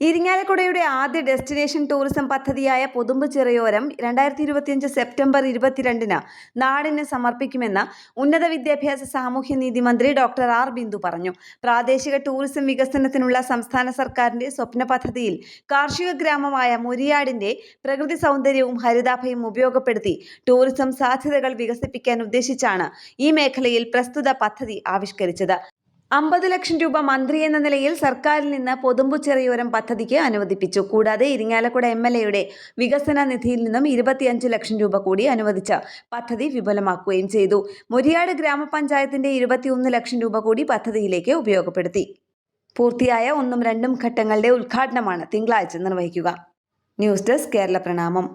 ഇരിങ്ങാലക്കുടയുടെ ആദ്യ destination tourism പദ്ധതിയായ പൊതുമ്പ് ചിറയോരം രണ്ടായിരത്തി ഇരുപത്തിയഞ്ച് സെപ്റ്റംബർ ഇരുപത്തിരണ്ടിന് നാടിന് സമർപ്പിക്കുമെന്ന് ഉന്നത വിദ്യാഭ്യാസ സാമൂഹ്യനീതി മന്ത്രി ഡോക്ടർ ആർ ബിന്ദു പറഞ്ഞു. പ്രാദേശിക ടൂറിസം വികസനത്തിനുള്ള സംസ്ഥാന സർക്കാരിന്റെ സ്വപ്ന പദ്ധതിയിൽ കാർഷിക ഗ്രാമമായ മുരിയാടിന്റെ പ്രകൃതി സൗന്ദര്യവും ഹരിതാഭയും ഉപയോഗപ്പെടുത്തി ടൂറിസം സാധ്യതകൾ വികസിപ്പിക്കാൻ ഉദ്ദേശിച്ചാണ് ഈ മേഖലയിൽ പ്രസ്തുത പദ്ധതി ആവിഷ്കരിച്ചത്. അമ്പത് ലക്ഷം രൂപ മന്ത്രി എന്ന നിലയിൽ സർക്കാരിൽ നിന്ന് പൊതുമ്പുചെറിയോരം പദ്ധതിക്ക് അനുവദിപ്പിച്ചു. കൂടാതെ ഇരിങ്ങാലക്കുട എം എൽ എയുടെ വികസന നിധിയിൽ നിന്നും ഇരുപത്തിയഞ്ച് ലക്ഷം രൂപ കൂടി അനുവദിച്ച പദ്ധതി വിപുലമാക്കുകയും ചെയ്തു. മുരിയാട് ഗ്രാമപഞ്ചായത്തിന്റെ ഇരുപത്തിയൊന്ന് ലക്ഷം രൂപ കൂടി പദ്ധതിയിലേക്ക് ഉപയോഗപ്പെടുത്തി. പൂർത്തിയായ ഒന്നും രണ്ടും ഘട്ടങ്ങളുടെ ഉദ്ഘാടനമാണ് തിങ്കളാഴ്ച നിർവഹിക്കുക. ന്യൂസ് ഡെസ്ക് കേരള പ്രണാമം.